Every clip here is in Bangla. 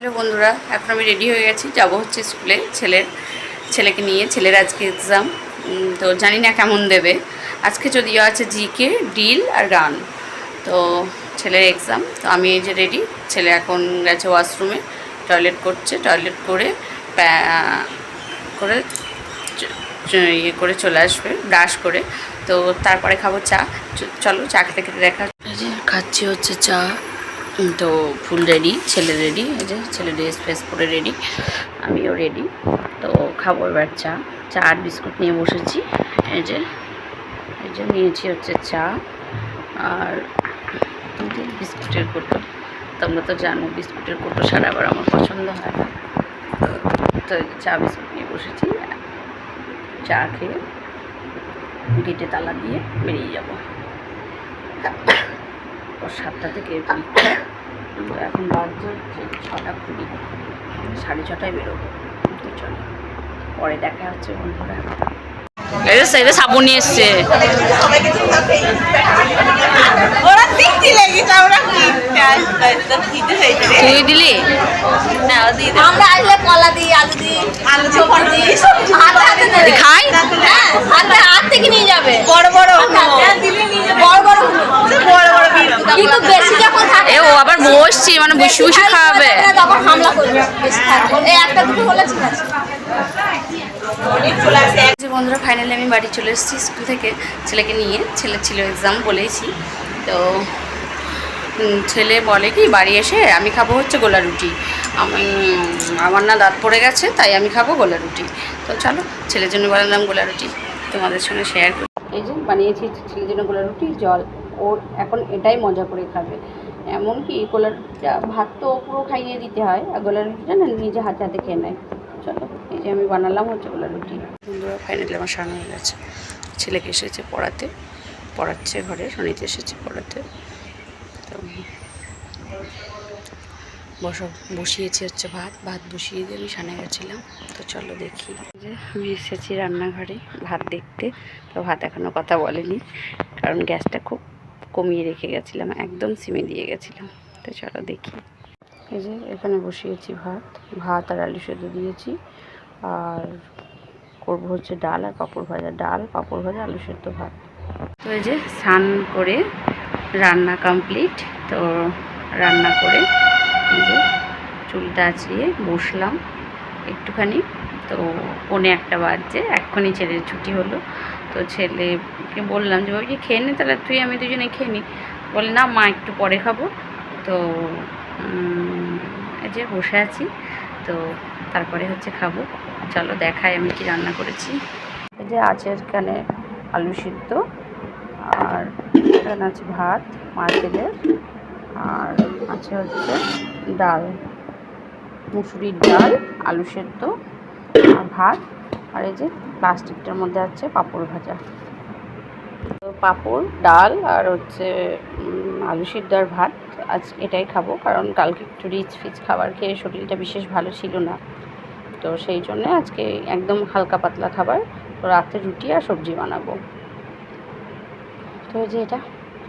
হ্যালো বন্ধুরা, এখন আমি রেডি হয়ে গেছি। যাব হচ্ছে স্কুলে ছেলের ছেলেকে নিয়ে, ছেলের আজকে এক্সাম তো জানি না কেমন দেবে। আজকে যদিও আছে জিকে, ডিল আর গান। তো ছেলের এক্সাম তো আমি এই যে রেডি ছেলে এখন গেছে ওয়াশরুমে টয়লেট করছে। টয়লেট করে করে ইয়ে করে চলে আসবে ব্রাশ করে। তো তারপরে খাব চা। চলো, চা খেতে খেতে দেখা খাচ্ছি হচ্ছে চা। তো ফুল রেডি ছেলে রেডি এই যে ছেলে ড্রেস ফ্রেস পরে রেডি আমিও রেডি তো খাব এবার চা চা আর বিস্কুট নিয়ে বসেছি, এই যে এই যে নিয়েছি হচ্ছে চা, আর বিস্কুটের কোটো, তোমরা তো জানো বিস্কুটের কোটো ছাড়া আবার আমার পছন্দ হয় না, তো- চা, বিস্কুট নিয়ে বসেছি, চা খেয়ে গেটে তালা দিয়ে বেরিয়ে যাব। সাতটা থেকে পরীক্ষা তো এখন বাজছে ছটা কুড়ি। সাড়ে ছটায় বেরোবো। তো চলো। পরে দেখা হচ্ছে বন্ধুরা। এই যে সাবুন নিয়ে এসছে। হয়েছে। রে। তুই দিলি? না ও দিয়ে দে। আমরা আসলে কলা দিই আলু দিই। আলু চোখা দিই। হাতে হাতে খাই? হ্যাঁ হাতে হাত থেকে নিয়ে যাবে। বড় বড় হ্যাঁ, দিলে নিয়ে যাবে। বড় বড় কিন্তু বেশি যখন থাকে এ ও আবার বসছি মানে বসে বসে খাওয়াবে তখন হামলা করবে বেশি থাকবে এই একটা দুটো হলে ঠিক আছে। বন্ধুরা ফাইনালি আমি বাড়ি চলে এসেছি স্কুল থেকে। ছেলেকে নিয়ে ছেলে ছিল এক্সাম বলেইছি। তো ছেলে বলে কি বাড়ি এসে আমি খাব হচ্ছে গোলা রুটি। আমি আমার না দাঁত পড়ে গেছে তাই আমি খাব গোলা রুটি। তো চলো ছেলের জন্য বানালাম গোলা রুটি। তোমাদের সঙ্গে শেয়ার করি। এই যে বানিয়েছি ছেলের জন্য গোলা রুটি জল। ওর এখন এটাই মজা করে খাবে। এমনকি গোলা রুটিটা ভাত তো পুরো খাইয়ে দিতে হয়, আর গোলা রুটিটা না নিজে হাতে হাতে খেয়ে নেয়। চলো, এই যে আমি বানালাম হচ্ছে গোলা রুটি। বন্ধুরা ফাইনালি আমার সামনে হয়ে গেছে। ছেলেকে এসেছে পড়াতে, পড়াচ্ছে ঘরে রনিতে এসেছে পড়াতে। তো বস, বসিয়েছি হচ্ছে ভাত ভাত বসিয়ে দিয়ে আমি সানে গেছিলাম। তো চলো দেখি। যে আমি এসেছি রান্নাঘরে ভাত দেখতে। তো ভাত এখনও কথা বলেনি, কারণ গ্যাসটা খুব কমিয়ে রেখে গেছিলাম, একদম সিমে দিয়ে গেছিলাম। তো চলো দেখি। এই যে এখানে বসিয়েছি ভাত ভাত আর আলু সেদ্ধ দিয়েছি। আর করব হচ্ছে ডাল আর পাঁপড় ভাজা। ডাল, পাঁপড় ভাজা, আলু সেদ্ধ ভাত। তো এই যে স্নান করে রান্না কমপ্লিট তো রান্না করে এই যে চুলটা আঁচড়িয়ে বসলাম একটুখানি। তো পনে একটা বাজছে, এক্ষুনি ছেলের ছুটি হলো। তো ছেলেকে বললাম যে ভাবছি খেয়ে নে তাহলে? তুই, আমি দুজনে খেয়ে নিই বলে, না, মা, একটু পরে খাব। তো এই যে বসে আছি। তো তারপরে হচ্ছে খাব। চলো, দেখাই আমি কি রান্না করেছি। এই যে আছে এখানে আলু সিদ্ধ আর এখানে আছে ভাত মাছেদের আর আছে হচ্ছে ডাল, মুসুরির ডাল, আলু সেদ্ধ আর ভাত। আর এই যে প্লাস্টিকটার মধ্যে আছে পাঁপড় ভাজা। তো পাঁপড়, ডাল আর হচ্ছে আলু সিদ্ধ আর ভাত আজ এটাই খাব, কারণ কালকে একটু রিচ ফিচ খাবার খেয়ে শরীরটা বিশেষ ভালো ছিল না। তো সেই জন্য আজকে একদম হালকা পাতলা খাবার, তো রাতে রুটি আর সবজি বানাবো। তো যে এটা।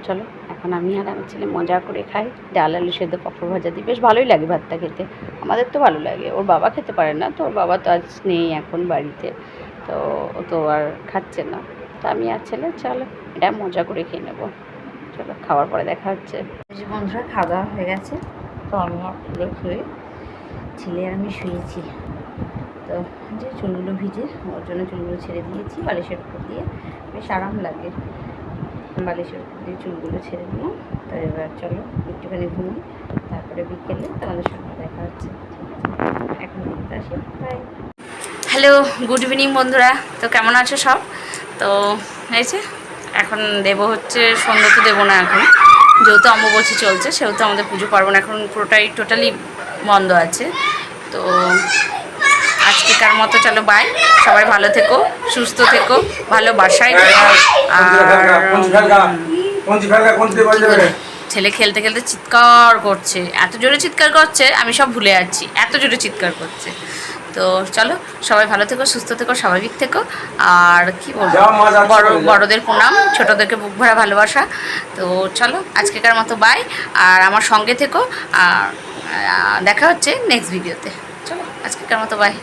চলো, এখন আমি আর আমার ছেলে মজা করে খাই। ডাল, আলু সেদ্ধ, পাঁপড় ভাজা দিই বেশ ভালোই লাগে ভাতটা খেতে। আমাদের তো ভালো লাগে, ওর বাবা খেতে পারে না, তো ওর বাবা তো আজ নেই এখন বাড়িতে, তো ও তো আর খাচ্ছে না। তো আমি আর ছেলে, চলো, এটা মজা করে খেয়ে নেব। চলো, খাওয়ার পরে দেখা হচ্ছে। বন্ধুরা খাওয়া দাওয়া হয়ে গেছে। তো আমি ছেলে শুয়ে ছেলে আর আমি শুয়েছি। তো যে চুলগুলো ভিজে, ওর জন্য চুলগুলো ছেড়ে দিয়েছি, বালিশের উপর দিয়ে। বেশ আরাম লাগে। বালিশের দিয়ে চুলগুলো ছেড়ে দিলাম তো এবার চলো একটুখানি ঘুমোই তারপরে বিকেলে তোমাদের সঙ্গে দেখা হচ্ছে। এখন আসি। বাই হ্যালো গুড ইভিনিং বন্ধুরা। তো কেমন আছো সব? তো যে, এখন দেব হচ্ছে, সন্ধ্যা তো দেবো না এখন। যেহেতু অম্বুবচী চলছে, সেহেতু আমাদের পুজো পার্বণ এখন পুরোটাই টোটালি বন্ধ আছে। তো আজকেকার মতো চলো বাই সবাই ভালো থেকো সুস্থ থেকো ভালো বাসায় আর ফেলকা কোনটি ছেলে খেলতে খেলতে চিৎকার করছে। এত জোরে চিৎকার করছে আমি সব ভুলে যাচ্ছি। এত জোরে চিৎকার করছে। তো চলো সবাই ভালো থেকো সুস্থ থেকো স্বাভাবিক থেকো। আর কি বলব? বড় বড়দের প্রণাম ছোটদেরকে বুক ভরা ভালোবাসা। তো চলো আজকেকার মতো বাই আর আমার সঙ্গে থেকো। আর দেখা হচ্ছে নেক্সট ভিডিওতে চলো আজকের মতো বাই